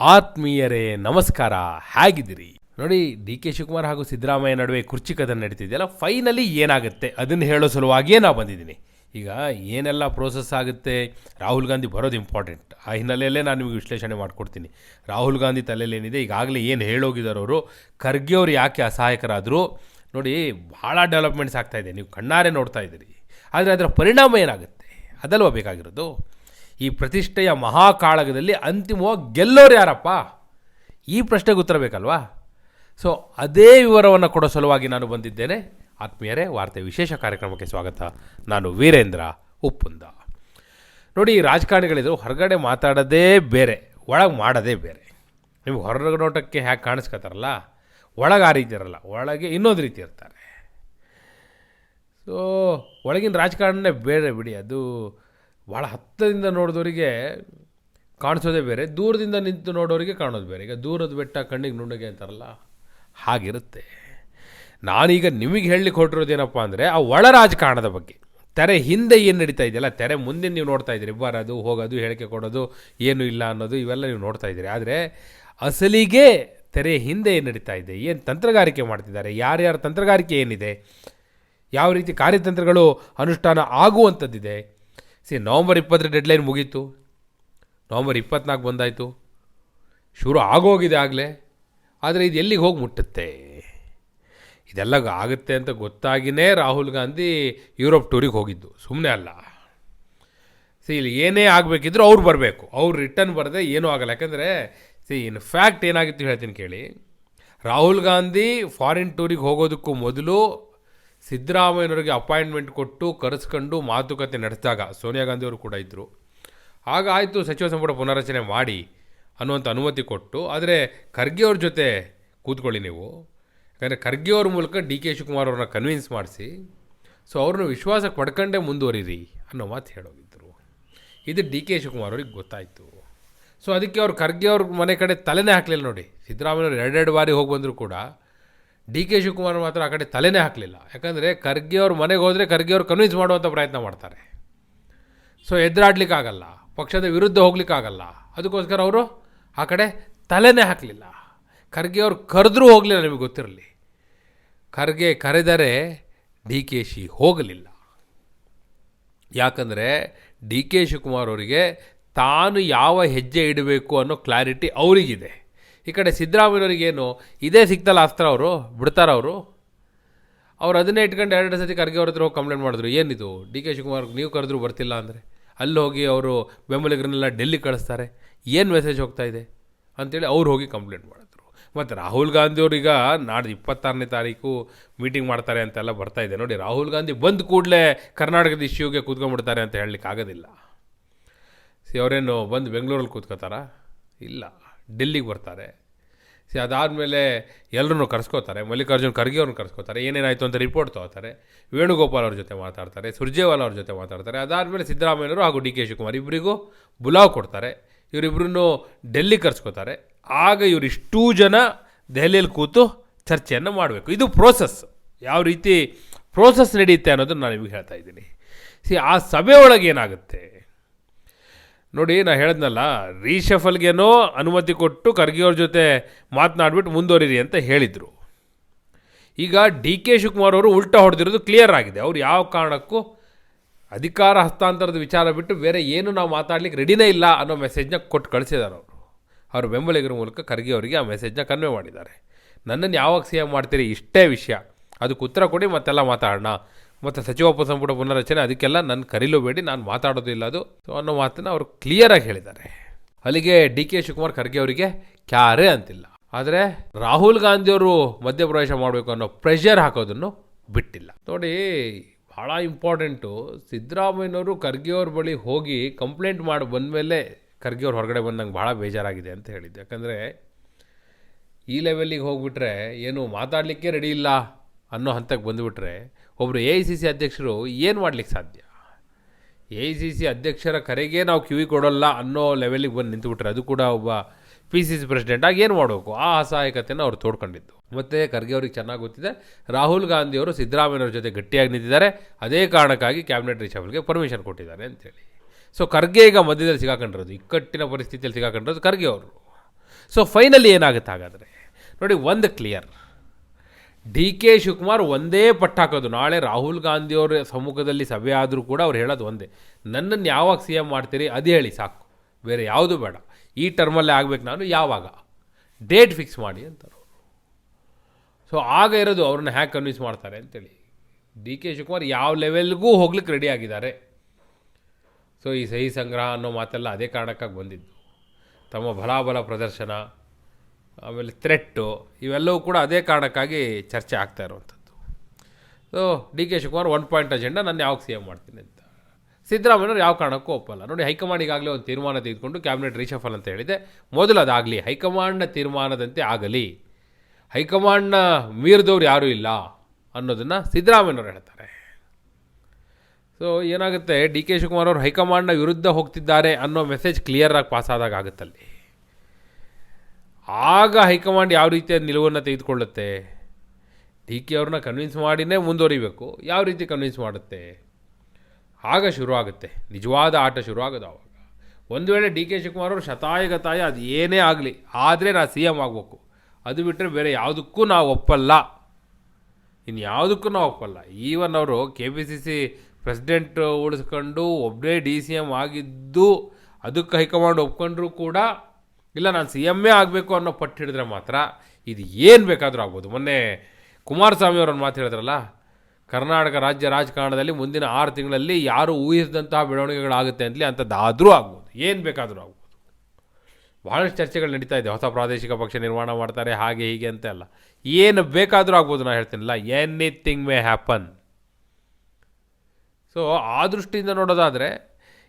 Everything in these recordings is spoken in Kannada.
ಆತ್ಮೀಯರೇ, ನಮಸ್ಕಾರ. ಹೇಗಿದ್ದೀರಿ? ನೋಡಿ ಡಿ ಕೆ ಶಿವಕುಮಾರ್ ಹಾಗೂ ಸಿದ್ದರಾಮಯ್ಯ ನಡುವೆ ಕುರ್ಚಿ ಕದನ ನಡೀತಿದೆಯಲ್ಲ ಫೈನಲಿ ಏನಾಗುತ್ತೆ? ಅದನ್ನು ಹೇಳೋ ಸಲುವಾಗಿಯೇ ನಾವು ಬಂದಿದ್ದೀನಿ. ಈಗ ಏನೆಲ್ಲ ಪ್ರೋಸೆಸ್ ಆಗುತ್ತೆ? ರಾಹುಲ್ ಗಾಂಧಿ ಬರೋದು ಇಂಪಾರ್ಟೆಂಟ್ ಆ ಹಿನ್ನೆಲೆಯಲ್ಲೇ ನಾನು ನಿಮಗೆ ವಿಶ್ಲೇಷಣೆ ಮಾಡಿಕೊಡ್ತೀನಿ. ರಾಹುಲ್ ಗಾಂಧಿ ತಲೆಯಲ್ಲಿ ಏನಿದೆ? ಈಗಾಗಲೇ ಏನು ಹೇಳೋಗಿದ್ದಾರೆ ಅವರು? ಖರ್ಗೆ ಅವರು ಯಾಕೆ ಅಸಹಾಯಕರಾದರು? ನೋಡಿ, ಭಾಳ ಡೆವಲಪ್ಮೆಂಟ್ಸ್ ಆಗ್ತಾಯಿದೆ ನೀವು ಕಣ್ಣಾರೆ ನೋಡ್ತಾ ಇದ್ದೀರಿ. ಆದರೆ ಅದರ ಪರಿಣಾಮ ಏನಾಗುತ್ತೆ? ಅದಲ್ವ ಬೇಕಾಗಿರೋದು? ಈ ಪ್ರತಿಷ್ಠೆಯ ಮಹಾಕಾಳಗದಲ್ಲಿ ಅಂತಿಮವಾಗಿ ಗೆಲ್ಲೋರು ಯಾರಪ್ಪ? ಈ ಪ್ರಶ್ನೆಗೆ ಉತ್ತರ ಬೇಕಲ್ವಾ? ಸೊ ಅದೇ ವಿವರವನ್ನು ಕೊಡೋ ಸಲುವಾಗಿ ನಾನು ಬಂದಿದ್ದೇನೆ. ಆತ್ಮೀಯರೇ, ವಾರ್ತೆ ವಿಶೇಷ ಕಾರ್ಯಕ್ರಮಕ್ಕೆ ಸ್ವಾಗತ. ನಾನು ವೀರೇಂದ್ರ ಉಪ್ಪುಂದ. ನೋಡಿ, ಈ ರಾಜಕಾರಣಿಗಳಿದ್ರು ಹೊರಗಡೆ ಮಾತಾಡೋದೇ ಬೇರೆ, ಒಳಗೆ ಮಾಡೋದೇ ಬೇರೆ. ನಿಮ್ಗೆ ಹೊರಗೆ ನೋಟಕ್ಕೆ ಹ್ಯಾಗೆ ಕಾಣಿಸ್ಕೊತಾರಲ್ಲ, ಒಳಗೆ ಆ ರೀತಿ ಇರಲ್ಲ, ಒಳಗೆ ಇನ್ನೊಂದು ರೀತಿ ಇರ್ತಾರೆ. ಸೊ ಒಳಗಿನ ರಾಜಕಾರಣನೇ ಬೇರೆ ಬಿಡಿ, ಅದು ಭಾಳ ಹತ್ತದಿಂದ ನೋಡಿದವರಿಗೆ ಕಾಣಿಸೋದೇ ಬೇರೆ, ದೂರದಿಂದ ನಿಂತು ನೋಡೋರಿಗೆ ಕಾಣೋದು ಬೇರೆ. ಈಗ ದೂರದ ಬೆಟ್ಟ ಕಣ್ಣಿಗೆ ನುಣ್ಣಗೆ ಅಂತಾರಲ್ಲ, ಹಾಗಿರುತ್ತೆ. ನಾನೀಗ ನಿಮಗೆ ಹೇಳಲಿಕ್ಕೆ ಹೊರಟಿರೋದೇನಪ್ಪ ಅಂದರೆ, ಆ ಒಳ ರಾಜಕಾರಣದ ಬಗ್ಗೆ. ತೆರೆ ಹಿಂದೆ ಏನು ನಡೀತಾ ಇದೆಯಲ್ಲ, ತೆರೆ ಮುಂದೆ ನೀವು ನೋಡ್ತಾ ಇದ್ದೀರಿ. ಬರೋದು, ಹೋಗೋದು, ಹೇಳಿಕೆ ಕೊಡೋದು, ಏನು ಇಲ್ಲ ಅನ್ನೋದು ಇವೆಲ್ಲ ನೀವು ನೋಡ್ತಾ ಇದ್ದೀರಿ. ಆದರೆ ಅಸಲಿಗೆ ತೆರೆ ಹಿಂದೆ ಏನು ನಡೀತಾ ಇದೆ, ಏನು ತಂತ್ರಗಾರಿಕೆ ಮಾಡ್ತಿದ್ದಾರೆ, ಯಾರ್ಯಾರ ತಂತ್ರಗಾರಿಕೆ ಏನಿದೆ, ಯಾವ ರೀತಿ ಕಾರ್ಯತಂತ್ರಗಳು ಅನುಷ್ಠಾನ ಆಗುವಂಥದ್ದಿದೆ ಸಿ ನವಂಬರ್ ಇಪ್ಪತ್ತರ ಡೆಡ್ಲೈನ್ ಮುಗೀತು. ನವಂಬರ್ ಇಪ್ಪತ್ನಾಲ್ಕು ಬಂದಾಯಿತು. ಶುರು ಆಗೋಗಿದೆ ಆಗಲೇ. ಆದರೆ ಇದು ಎಲ್ಲಿಗೆ ಹೋಗಿ ಮುಟ್ಟುತ್ತೆ? ಇದೆಲ್ಲ ಆಗುತ್ತೆ ಅಂತ ಗೊತ್ತಾಗಿಯೇ ರಾಹುಲ್ ಗಾಂಧಿ ಯುರೋಪ್ ಟೂರಿಗೆ ಹೋಗಿದ್ದು. ಸುಮ್ಮನೆ ಅಲ್ಲ. ಸಿ ಇಲ್ಲಿ ಏನೇ ಆಗಬೇಕಿದ್ರೂ ಅವ್ರು ಬರಬೇಕು. ಅವ್ರು ರಿಟರ್ನ್ ಬರದೆ ಏನೂ ಆಗಲ್ಲ. ಯಾಕಂದರೆ ಸಿ ಇನ್ ಫ್ಯಾಕ್ಟ್ ಏನಾಗಿತ್ತು ಹೇಳ್ತೀನಿ ಕೇಳಿ. ರಾಹುಲ್ ಗಾಂಧಿ ಫಾರಿನ್ ಟೂರಿಗೆ ಹೋಗೋದಕ್ಕೂ ಮೊದಲು ಸಿದ್ದರಾಮಯ್ಯನವರಿಗೆ ಅಪಾಯಿಂಟ್ಮೆಂಟ್ ಕೊಟ್ಟು ಕರೆಸ್ಕೊಂಡು ಮಾತುಕತೆ ನಡೆಸಿದಾಗ ಸೋನಿಯಾ ಗಾಂಧಿಯವರು ಕೂಡ ಇದ್ದರು ಆಗ ಆಯಿತು ಸಚಿವ ಸಂಪುಟ ಪುನರಚನೆ ಮಾಡಿ ಅನ್ನುವಂಥ ಅನುಮತಿ ಕೊಟ್ಟು, ಆದರೆ ಖರ್ಗೆಯವ್ರ ಜೊತೆ ಕೂತ್ಕೊಳ್ಳಿ ನೀವು. ಯಾಕಂದರೆ ಖರ್ಗೆ ಅವ್ರ ಮೂಲಕ ಡಿ ಕೆ ಶಿವಕುಮಾರ್ ಅವ್ರನ್ನ ಕನ್ವಿನ್ಸ್ ಮಾಡಿಸಿ, ಸೊ ಅವ್ರನ್ನ ವಿಶ್ವಾಸಕ್ಕೆ ಪಡ್ಕೊಂಡೇ ಮುಂದುವರಿರಿ ಅನ್ನೋ ಮಾತು ಹೇಳೋಗಿದ್ದರು ಇದು ಡಿ ಕೆ ಶಿವಕುಮಾರ್ ಅವ್ರಿಗೆ ಗೊತ್ತಾಯಿತು. ಸೊ ಅದಕ್ಕೆ ಅವ್ರು ಖರ್ಗೆ ಅವ್ರ ಮನೆ ಕಡೆ ತಲೆನೇ ಹಾಕಲಿಲ್ಲ ನೋಡಿ. ಸಿದ್ದರಾಮಯ್ಯವ್ರು ಎರಡೆರಡು ಬಾರಿ ಹೋಗಿ ಬಂದರೂ ಕೂಡ ಡಿ ಕೆ ಶಿವಕುಮಾರ್ ಮಾತ್ರ ಆ ಕಡೆ ತಲೆನೇ ಹಾಕಲಿಲ್ಲ. ಯಾಕಂದರೆ ಖರ್ಗೆ ಅವ್ರ ಮನೆಗೆ ಹೋದರೆ ಖರ್ಗೆ ಅವ್ರು ಕನ್ವಿನ್ಸ್ ಮಾಡುವಂಥ ಪ್ರಯತ್ನ ಮಾಡ್ತಾರೆ. ಸೊ ಎದುರಾಡ್ಲಿಕ್ಕಾಗಲ್ಲ. ಪಕ್ಷದ ವಿರುದ್ಧ ಹೋಗ್ಲಿಕ್ಕಾಗಲ್ಲ. ಅದಕ್ಕೋಸ್ಕರ ಅವರು ಆ ಕಡೆ ತಲೆನೇ ಹಾಕಲಿಲ್ಲ. ಖರ್ಗೆ ಅವ್ರು ಕರೆದ್ರೂ ಹೋಗಲಿಲ್ಲ ನಿಮಗೆ ಗೊತ್ತಿರಲಿ. ಖರ್ಗೆ ಕರೆದರೆ ಡಿ ಕೆ ಶಿ ಹೋಗಲಿಲ್ಲ. ಯಾಕಂದರೆ ಡಿ ಕೆ ಶಿವಕುಮಾರ್ ಅವರಿಗೆ ತಾನು ಯಾವ ಹೆಜ್ಜೆ ಇಡಬೇಕು ಅನ್ನೋ ಕ್ಲಾರಿಟಿ ಅವರಿಗಿದೆ. ಈ ಕಡೆ ಸಿದ್ದರಾಮಯ್ಯವ್ರಿಗೇನು ಇದೇ ಸಿಗ್ತಲ್ಲ ಅಸ್ತ್ರ ಅವರು? ಬಿಡ್ತಾರ ಅವರು ಅವ್ರು ಅದನ್ನೇ ಇಟ್ಕೊಂಡು ಎರಡು ಸತಿ ಖರ್ಗೆ ಅವ್ರ ಹತ್ರ ಹೋಗಿ ಕಂಪ್ಲೇಂಟ್ ಮಾಡಿದ್ರು. ಏನಿದು? ಡಿ ಕೆ ಶಿವಕುಮಾರ್ ನೀವು ಕರೆದ್ರೂ ಬರ್ತಿಲ್ಲ ಅಂದರೆ. ಅಲ್ಲಿ ಹೋಗಿ ಅವರು ಬೆಂಬಲಿಗರನ್ನೆಲ್ಲ ಡೆಲ್ಲಿ ಕಳಿಸ್ತಾರೆ. ಏನು ಮೆಸೇಜ್ ಹೋಗ್ತಾ ಇದೆ? ಅಂತೇಳಿ ಅವ್ರು ಹೋಗಿ ಕಂಪ್ಲೇಂಟ್ ಮಾಡಿದ್ರು. ಮತ್ತು ರಾಹುಲ್ ಗಾಂಧಿಯವ್ರೀಗ ಈಗ ನಾಡ್ದು ಇಪ್ಪತ್ತಾರನೇ ತಾರೀಕು ಮೀಟಿಂಗ್ ಮಾಡ್ತಾರೆ ಅಂತೆಲ್ಲ ಬರ್ತಾ ಇದೆ. ನೋಡಿ, ರಾಹುಲ್ ಗಾಂಧಿ ಬಂದ ಕೂಡಲೇ ಕರ್ನಾಟಕದ ಇಶ್ಯೂಗೆ ಕೂತ್ಕೊಂಡ್ಬಿಡ್ತಾರೆ ಅಂತ ಹೇಳಲಿಕ್ಕೆ ಆಗೋದಿಲ್ಲ ಸಿ, ಅವರೇನು ಬಂದು ಬೆಂಗಳೂರಲ್ಲಿ ಕೂತ್ಕೋತಾರಾ? ಇಲ್ಲ. ಡೆಲ್ಲಿಗೆ ಬರ್ತಾರೆ. ಸಿ, ಅದಾದಮೇಲೆ ಎಲ್ಲರೂ ಕರೆಸ್ಕೋತಾರೆ, ಮಲ್ಲಿಕಾರ್ಜುನ್ ಖರ್ಗೆ ಅವ್ರನ್ನ ಕರೆಸ್ಕೋತಾರೆ, ಏನೇನಾಯಿತು ಅಂತ ರಿಪೋರ್ಟ್ ತೊಗೋತಾರೆ, ವೇಣುಗೋಪಾಲ್ ಅವ್ರ ಜೊತೆ ಮಾತಾಡ್ತಾರೆ, ಸುರ್ಜೇವಾಲ ಅವ್ರ ಜೊತೆ ಮಾತಾಡ್ತಾರೆ, ಅದಾದಮೇಲೆ ಸಿದ್ದರಾಮಯ್ಯವರು ಹಾಗೂ ಡಿ ಕೆ ಶಿವಕುಮಾರ್ ಇಬ್ಬರಿಗೂ ಬುಲಾವ್ ಕೊಡ್ತಾರೆ. ಇವರಿಬ್ಬರನ್ನು ಡೆಲ್ಲಿ ಕರೆಸ್ಕೋತಾರೆ. ಆಗ ಇವರಿಷ್ಟೂ ಜನ ದೆಹಲಿಯಲ್ಲಿ ಕೂತು ಚರ್ಚೆಯನ್ನು ಮಾಡಬೇಕು. ಇದು ಪ್ರೋಸೆಸ್ ಯಾವ ರೀತಿ ಪ್ರೋಸೆಸ್ ನಡೆಯುತ್ತೆ ಅನ್ನೋದನ್ನು ನಾನು ನಿಮಗೆ ಹೇಳ್ತಾ ಇದ್ದೀನಿ. ಸಿ, ಆ ಸಭೆ ಒಳಗೆ ಏನಾಗುತ್ತೆ? ನೋಡಿ, ನಾ ಹೇಳಿದ್ನಲ್ಲ, ರೀಶಫಲ್ಗೇನೋ ಅನುಮತಿ ಕೊಟ್ಟು ಖರ್ಗೆ ಅವ್ರ ಜೊತೆ ಮಾತನಾಡ್ಬಿಟ್ಟು ಮುಂದುವರಿರಿ ಅಂತ ಹೇಳಿದರು. ಈಗ ಡಿ ಕೆ ಶಿವಕುಮಾರ್ ಅವರು ಉಲ್ಟಾ ಹೊಡೆದಿರೋದು ಕ್ಲಿಯರ್ ಆಗಿದೆ. ಅವ್ರು ಯಾವ ಕಾರಣಕ್ಕೂ ಅಧಿಕಾರ ಹಸ್ತಾಂತರದ ವಿಚಾರ ಬಿಟ್ಟು ಬೇರೆ ಏನು ನಾವು ಮಾತಾಡ್ಲಿಕ್ಕೆ ರೆಡಿನೇ ಇಲ್ಲ ಅನ್ನೋ ಮೆಸೇಜ್ನ ಕೊಟ್ಟು ಕಳಿಸಿದ್ದಾರೆ ಅವರು. ಅವ್ರ ಬೆಂಬಲಿಗರ ಮೂಲಕ ಖರ್ಗೆ ಅವರಿಗೆ ಆ ಮೆಸೇಜ್ನ ಕನ್ವೆ ಮಾಡಿದ್ದಾರೆ. ನನ್ನನ್ನು ಯಾವಾಗ ಸಿ ಎಂ ಮಾಡ್ತೀರಿ? ಇಷ್ಟೇ ವಿಷಯ. ಅದಕ್ಕೆ ಉತ್ತರ ಕೊಡಿ, ಮತ್ತೆಲ್ಲ ಮಾತಾಡೋಣ. ಮತ್ತು ಸಚಿವ ಸಂಪುಟ ಪುನರಚನೆ ಅದಕ್ಕೆಲ್ಲ ನನ್ನ ಕರೀಲೂಬೇಡಿ ನಾನು ಮಾತಾಡೋದಿಲ್ಲ ಅದು. ಅನ್ನೋ ಮಾತನ್ನು ಅವರು ಕ್ಲಿಯರಾಗಿ ಹೇಳಿದ್ದಾರೆ. ಅಲ್ಲಿಗೆ ಡಿ ಕೆ ಶಿವಕುಮಾರ್ ಖರ್ಗೆ ಅವರಿಗೆ ಕ್ಯಾರೇ ಅಂತಿಲ್ಲ. ಆದರೆ ರಾಹುಲ್ ಗಾಂಧಿಯವರು ಮಧ್ಯಪ್ರವೇಶ ಮಾಡಬೇಕು ಅನ್ನೋ ಪ್ರೆಷರ್ ಹಾಕೋದನ್ನು ಬಿಟ್ಟಿಲ್ಲ. ನೋಡಿ ಭಾಳ ಇಂಪಾರ್ಟೆಂಟು ಸಿದ್ದರಾಮಯ್ಯನವರು ಖರ್ಗೆ ಅವ್ರ ಬಳಿ ಹೋಗಿ ಕಂಪ್ಲೇಂಟ್ ಮಾಡಿ ಬಂದಮೇಲೆ ಖರ್ಗೆಯವ್ರು ಹೊರಗಡೆ ಬಂದಂಗೆ ಭಾಳ ಬೇಜಾರಾಗಿದೆ ಅಂತ ಹೇಳಿದ್ದೆ. ಯಾಕಂದರೆ ಈ ಲೆವೆಲ್ಲಿಗೆ ಹೋಗ್ಬಿಟ್ರೆ ಏನು ಮಾತಾಡಲಿಕ್ಕೆ ರೆಡಿ ಇಲ್ಲ ಅನ್ನೋ ಹಂತಕ್ಕೆ ಬಂದುಬಿಟ್ರೆ ಒಬ್ಬರು ಎ ಐ ಸಿ ಸಿ ಅಧ್ಯಕ್ಷರು ಏನು ಮಾಡ್ಲಿಕ್ಕೆ ಸಾಧ್ಯ? ಎ ಐ ಸಿ ಸಿ ಅಧ್ಯಕ್ಷರ ಕರೆಗೆ ನಾವು ಕಿವಿ ಕೊಡೋಲ್ಲ ಅನ್ನೋ ಲೆವೆಲಿಗೆ ಬಂದು ನಿಂತುಬಿಟ್ರೆ ಅದು ಕೂಡ ಒಬ್ಬ ಪಿ ಸಿ ಸಿ ಪ್ರೆಸಿಡೆಂಟ್ ಆಗಿ ಏನು ಮಾಡಬೇಕು? ಆ ಅಸಹಾಯಕತೆಯನ್ನು ಅವ್ರು ತೋಡ್ಕೊಂಡಿದ್ದು. ಮತ್ತು ಖರ್ಗೆ ಅವ್ರಿಗೆ ಚೆನ್ನಾಗಿ ಗೊತ್ತಿದೆ, ರಾಹುಲ್ ಗಾಂಧಿಯವರು ಸಿದ್ದರಾಮಯ್ಯವ್ರ ಜೊತೆ ಗಟ್ಟಿಯಾಗಿ ನಿಂತಿದ್ದಾರೆ, ಅದೇ ಕಾರಣಕ್ಕಾಗಿ ಕ್ಯಾಬಿನೆಟ್ ರಿಷಫಲ್ಗೆ ಪರ್ಮಿಷನ್ ಕೊಟ್ಟಿದ್ದಾರೆ ಅಂತೇಳಿ. ಸೊ ಖರ್ಗೆ ಈಗ ಮಧ್ಯದಲ್ಲಿ ಸಿಗಾಕೊಂಡಿರೋದು, ಇಕ್ಕಟ್ಟಿನ ಪರಿಸ್ಥಿತಿಯಲ್ಲಿ ಸಿಗಾಕೊಂಡಿರೋದು ಖರ್ಗೆ ಅವರು. ಸೊ ಫೈನಲಿ ಏನಾಗುತ್ತೆ ಹಾಗಾದರೆ? ನೋಡಿ, ಒಂದು ಕ್ಲಿಯರ್ ಡಿ ಕೆ ಶಿವಕುಮಾರ್ ಒಂದೇ ಪಟ್ಟು ಹಾಕೋದು. ನಾಳೆ ರಾಹುಲ್ ಗಾಂಧಿಯವರ ಸಮ್ಮುಖದಲ್ಲಿ ಸಭೆ ಆದರೂ ಕೂಡ ಅವ್ರು ಹೇಳೋದು ಒಂದೇ. ನನ್ನನ್ನು ಯಾವಾಗ ಸಿ ಎಂ ಮಾಡ್ತೀರಿ? ಅದು ಹೇಳಿ ಸಾಕು. ಬೇರೆ ಯಾವುದು ಬೇಡ. ಈ ಟರ್ಮಲ್ಲೇ ಆಗಬೇಕು ನಾನು ಯಾವಾಗ? ಡೇಟ್ ಫಿಕ್ಸ್ ಮಾಡಿ ಅಂತಾರೆ ಸೊ ಆಗ ಇರೋದು ಅವ್ರನ್ನ ಹ್ಯಾಕ್ ಕನ್ವಿನ್ಸ್ ಮಾಡ್ತಾರೆ ಅಂತೇಳಿ. ಡಿ ಕೆ ಶಿವಕುಮಾರ್ ಯಾವ ಲೆವೆಲ್ಗೂ ಹೋಗ್ಲಿಕ್ಕೆ ರೆಡಿ ಆಗಿದ್ದಾರೆ. ಸೊ ಈ ಸಹಿ ಸಂಗ್ರಹ ಅನ್ನೋ ಮಾತೆಲ್ಲ ಅದೇ ಕಾರಣಕ್ಕಾಗಿ ಬಂದಿದ್ದು. ತಮ್ಮ ಬಲಾಬಲ ಪ್ರದರ್ಶನ ಆಮೇಲೆ ಥ್ರೆಟ್ಟು ಇವೆಲ್ಲವೂ ಕೂಡ ಅದೇ ಕಾರಣಕ್ಕಾಗಿ ಚರ್ಚೆ ಆಗ್ತಾ ಇರುವಂಥದ್ದು. So D K Shivakumar one point agenda ನಾನು ಯಾವಾಗ ಸಿ ಎಂ ಮಾಡ್ತೀನಿ ಅಂತ. ಸಿದ್ದರಾಮಯ್ಯವ್ರು ಯಾವ ಕಾರಣಕ್ಕೂ ಒಪ್ಪಲ್ಲ. ನೋಡಿ, ಹೈಕಮಾಂಡ್ ಈಗಾಗಲೇ ಒಂದು ತೀರ್ಮಾನ ತೆಗೆದುಕೊಂಡು ಕ್ಯಾಬಿನೆಟ್ ರೀಶಫಲ್ ಅಂತ ಹೇಳಿದೆ. ಮೊದಲು ಅದಾಗಲಿ, ಹೈಕಮಾಂಡ್ನ ತೀರ್ಮಾನದಂತೆ ಆಗಲಿ. ಹೈಕಮಾಂಡ್ನ ಮೀರಿದವ್ರು ಯಾರೂ ಇಲ್ಲ ಅನ್ನೋದನ್ನು ಸಿದ್ದರಾಮಯ್ಯವ್ರು ಹೇಳ್ತಾರೆ. ಸೊ ಏನಾಗುತ್ತೆ? ಡಿ ಕೆ ಶಿವಕುಮಾರ್ ಅವರು ಹೈಕಮಾಂಡ್ನ ವಿರುದ್ಧ ಹೋಗ್ತಿದ್ದಾರೆ ಅನ್ನೋ ಮೆಸೇಜ್ ಕ್ಲಿಯರಾಗಿ ಪಾಸ್ ಆದಾಗ ಆಗುತ್ತಲ್ಲಿ. ಆಗ ಹೈಕಮಾಂಡ್ ಯಾವ ರೀತಿಯ ನಿಲುವನ್ನು ತೆಗೆದುಕೊಳ್ಳುತ್ತೆ? ಡಿ ಕೆ ಅವ್ರನ್ನ ಕನ್ವಿನ್ಸ್ ಮಾಡಿನೇ ಮುಂದುವರಿಬೇಕು. ಯಾವ ರೀತಿ ಕನ್ವಿನ್ಸ್ ಮಾಡುತ್ತೆ? ಆಗ ಶುರು ಆಗುತ್ತೆ ನಿಜವಾದ ಆಟ ಶುರುವಾಗೋದು ಆವಾಗ. ಒಂದು ವೇಳೆ ಡಿ ಕೆ ಶಿವಕುಮಾರ್ ಅವರು ಶತಾಯಗತಾಯ ಅದು ಏನೇ ಆಗಲಿ, ಆದರೆ ನಾನು ಸಿ ಎಂ ಆಗಬೇಕು. ಅದು ಬಿಟ್ಟರೆ ಬೇರೆ ಯಾವುದಕ್ಕೂ ನಾವು ಒಪ್ಪಲ್ಲ. ಇನ್ನು ಯಾವುದಕ್ಕೂ ನಾವು ಒಪ್ಪಲ್ಲ. ಈವನ್ ಅವರು K P C C president ಉಳಿಸ್ಕೊಂಡು ಒಬ್ಬರೇ ಡಿ ಸಿ ಎಂ ಆಗಿದ್ದು, ಅದಕ್ಕೆ ಹೈಕಮಾಂಡ್ ಒಪ್ಕೊಂಡ್ರೂ ಕೂಡ ಇಲ್ಲ, ನಾನು ಸಿ ಎಮ್ಮೇ ಆಗಬೇಕು ಅನ್ನೋ ಪಟ್ಟು ಹಿಡಿದ್ರೆ ಮಾತ್ರ ಇದು ಏನು ಬೇಕಾದರೂ ಆಗ್ಬೋದು. ಮೊನ್ನೆ ಕುಮಾರಸ್ವಾಮಿ ಅವರನ್ನು ಮಾತು ಹೇಳಿದ್ರಲ್ಲ, ಕರ್ನಾಟಕ ರಾಜ್ಯ ರಾಜಕಾರಣದಲ್ಲಿ ಮುಂದಿನ ಆರು ತಿಂಗಳಲ್ಲಿ ಯಾರು ಊಹಿಸಿದಂತಹ ಬೆಳವಣಿಗೆಗಳಾಗುತ್ತೆ ಅಂತಲೇ ಅಂಥದ್ದಾದರೂ ಆಗ್ಬೋದು. ಏನು ಬೇಕಾದರೂ ಆಗ್ಬೋದು. ಭಾಳಷ್ಟು ಚರ್ಚೆಗಳು ನಡೀತಾ ಇದೆ. ಹೊಸ ಪ್ರಾದೇಶಿಕ ಪಕ್ಷ ನಿರ್ಮಾಣ ಮಾಡ್ತಾರೆ, ಹಾಗೆ ಹೀಗೆ ಅಂತ ಅಲ್ಲ ಏನು ಬೇಕಾದರೂ ಆಗ್ಬೋದು ನಾನು ಹೇಳ್ತೀನಲ್ಲ. ಎನಿಥಿಂಗ್ ಮೇ ಹ್ಯಾಪನ್ ಸೊ ಆ ದೃಷ್ಟಿಯಿಂದ ನೋಡೋದಾದರೆ,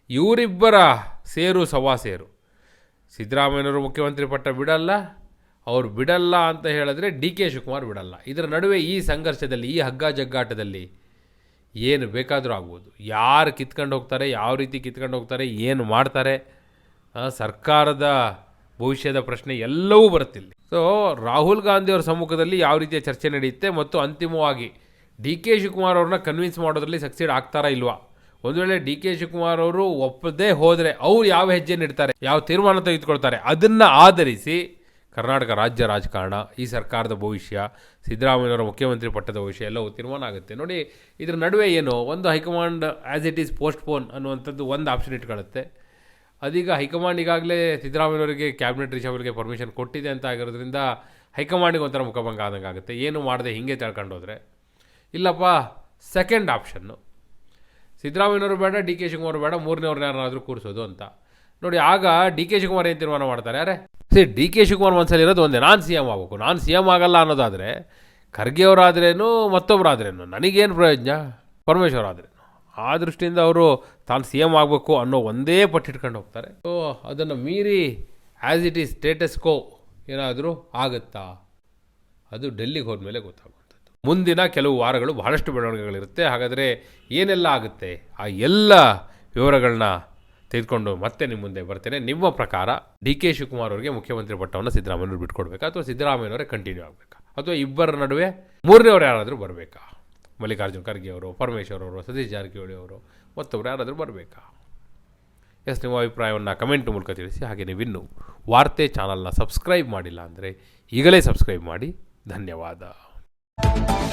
ಇವರಿಬ್ಬರ ಸೇರು ಸವಾ ಸೇರು. ಸಿದ್ದರಾಮಯ್ಯನವರು ಮುಖ್ಯಮಂತ್ರಿ ಪಟ್ಟ ಬಿಡಲ್ಲ, ಅವರು ಬಿಡಲ್ಲ ಅಂತ ಹೇಳಿದ್ರೆ ಡಿ ಕೆ ಶಿವಕುಮಾರ್ ಬಿಡಲ್ಲ. ಇದರ ನಡುವೆ ಈ ಸಂಘರ್ಷದಲ್ಲಿ, ಈ ಹಗ್ಗ ಜಗ್ಗಾಟದಲ್ಲಿ ಏನು ಬೇಕಾದರೂ ಆಗ್ಬೋದು. ಯಾರು ಕಿತ್ಕೊಂಡು ಹೋಗ್ತಾರೆ, ಯಾವ ರೀತಿ ಕಿತ್ಕೊಂಡು ಹೋಗ್ತಾರೆ, ಏನು ಮಾಡ್ತಾರೆ ಸರ್ಕಾರದ ಭವಿಷ್ಯದ ಪ್ರಶ್ನೆ ಎಲ್ಲವೂ ಬರುತ್ತಿಲ್ಲ ಸೊ ರಾಹುಲ್ ಗಾಂಧಿಯವರ ಸಮ್ಮುಖದಲ್ಲಿ ಯಾವ ರೀತಿಯ ಚರ್ಚೆ ನಡೆಯುತ್ತೆ ಮತ್ತು ಅಂತಿಮವಾಗಿ ಡಿ ಕೆ ಶಿವಕುಮಾರ್ ಅವ್ರನ್ನ ಕನ್ವಿನ್ಸ್ ಮಾಡೋದ್ರಲ್ಲಿ ಸಕ್ಸೀಡ್ ಆಗ್ತಾರಾ ಇಲ್ವಾ? ಒಂದು ವೇಳೆ ಡಿ ಕೆ ಶಿವಕುಮಾರ್ ಅವರು ಒಪ್ಪದೇ ಹೋದರೆ ಅವ್ರು ಯಾವ ಹೆಜ್ಜೆ ನೀಡ್ತಾರೆ ಯಾವ ತೀರ್ಮಾನ ತೆಗೆದುಕೊಳ್ತಾರೆ, ಅದನ್ನು ಆಧರಿಸಿ ಕರ್ನಾಟಕ ರಾಜ್ಯ ರಾಜಕಾರಣ, ಈ ಸರ್ಕಾರದ ಭವಿಷ್ಯ ಸಿದ್ದರಾಮಯ್ಯವರ ಮುಖ್ಯಮಂತ್ರಿ ಪಟ್ಟದ ಭವಿಷ್ಯ ಎಲ್ಲವೂ ತೀರ್ಮಾನ ಆಗುತ್ತೆ. ನೋಡಿ, ಇದರ ನಡುವೆ ಏನು, ಒಂದು high command as it is postpone ಅನ್ನುವಂಥದ್ದು ಒಂದು ಆಪ್ಷನ್ ಇಟ್ಕೊಳ್ಳುತ್ತೆ. ಅದೀಗ ಹೈಕಮಾಂಡ್ ಈಗಾಗಲೇ ಸಿದ್ದರಾಮಯ್ಯವರಿಗೆ ಕ್ಯಾಬಿನೆಟ್ ರಿಷಬ್ರಿಗೆ ಪರ್ಮಿಷನ್ ಕೊಟ್ಟಿದೆ ಅಂತ ಆಗಿರೋದ್ರಿಂದ ಹೈಕಮಾಂಡಿಗೆ ಒಂಥರ ಮುಖಭಂಗ ಆದಂಗೆ ಆಗುತ್ತೆ ಏನು ಮಾಡದೆ ಹೀಗೆ ತಳ್ಕೊಂಡು ಇಲ್ಲಪ್ಪ ಸೆಕೆಂಡ್ ಆಪ್ಷನ್ನು ಸಿದ್ದರಾಮಯ್ಯನವರು ಬೇಡ, ಡಿ ಕೆ ಶಿವಕುಮಾರ್ ಬೇಡ ಮೂರನೇವ್ರನ್ನ ಯಾರನ್ನಾದರೂ ಕೂರಿಸೋದು ಅಂತ. ನೋಡಿ, ಆಗ ಡಿ ಕೆ ಶಿವಕುಮಾರ್ ಏನು ತೀರ್ಮಾನ ಮಾಡ್ತಾರೆ? ಅರೆ ಸರಿ ಡಿ ಕೆ ಶಿವಕುಮಾರ್ ಮನಸ್ಸಲ್ಲಿ ಇರೋದು ಒಂದೇ, ನಾನು ಸಿ ಎಂ ಆಗಬೇಕು. ನಾನು ಸಿ ಎಂ ಆಗಲ್ಲ ಅನ್ನೋದಾದರೆ ಖರ್ಗೆ ಅವರಾದ್ರೇನು ಮತ್ತೊಬ್ಬರಾದ್ರೇನು ನನಗೇನು ಪ್ರಯೋಜನ? ಪರಮೇಶ್ವರ್ ಆದ್ರೇನು ಆ ದೃಷ್ಟಿಯಿಂದ ಅವರು ತಾನು ಸಿ ಎಂ ಆಗಬೇಕು ಅನ್ನೋ ಒಂದೇ ಪಟ್ಟಿಟ್ಕೊಂಡು ಹೋಗ್ತಾರೆ. ಸೊ ಅದನ್ನು ಮೀರಿ as it is status quo ಏನಾದರೂ ಆಗುತ್ತಾ? ಅದು ಡೆಲ್ಲಿಗೆ ಹೋದ್ಮೇಲೆ ಗೊತ್ತಾಗುವಂಥದ್ದು ಮುಂದಿನ ಕೆಲವು ವಾರಗಳು ಬಹಳಷ್ಟು ಬೆಳವಣಿಗೆಗಳಿರುತ್ತೆ. ಹಾಗಾದರೆ ಏನೆಲ್ಲ ಆಗುತ್ತೆ? ಆ ಎಲ್ಲ ವಿವರಗಳನ್ನ ತೆಗೆದುಕೊಂಡು ಮತ್ತೆ ನಿಮ್ಮ ಮುಂದೆ ಬರ್ತೇನೆ. ನಿಮ್ಮ ಪ್ರಕಾರ ಡಿ ಕೆ ಶಿವಕುಮಾರ್ ಅವರಿಗೆ ಮುಖ್ಯಮಂತ್ರಿ ಪಟ್ಟವನ್ನು ಸಿದ್ದರಾಮಯ್ಯವ್ರು ಬಿಟ್ಕೊಡ್ಬೇಕಾ? ಅಥವಾ ಸಿದ್ದರಾಮಯ್ಯನವರೇ ಕಂಟಿನ್ಯೂ ಆಗಬೇಕಾ? ಅಥವಾ ಇಬ್ಬರ ನಡುವೆ ಮೂರನೇವ್ರು ಯಾರಾದರೂ ಬರಬೇಕಾ? ಮಲ್ಲಿಕಾರ್ಜುನ್ ಖರ್ಗೆ ಅವರು, ಪರಮೇಶ್ವರ್ ಅವರು, ಸತೀಶ್ ಜಾರಕಿಹೊಳಿ ಅವರು ಮತ್ತೊಬ್ಬರು ಯಾರಾದರೂ ಬರಬೇಕಾ? ಎಸ್, ನಿಮ್ಮ ಅಭಿಪ್ರಾಯವನ್ನು ಕಮೆಂಟ್ ಮೂಲಕ ತಿಳಿಸಿ. ಹಾಗೆ ನೀವಿನ್ನೂ ವಾರ್ತೆ ಚಾನಲ್ನ ಸಬ್ಸ್ಕ್ರೈಬ್ ಮಾಡಿಲ್ಲ ಅಂದರೆ ಈಗಲೇ ಸಬ್ಸ್ಕ್ರೈಬ್ ಮಾಡಿ. ಧನ್ಯವಾದ. Thank you.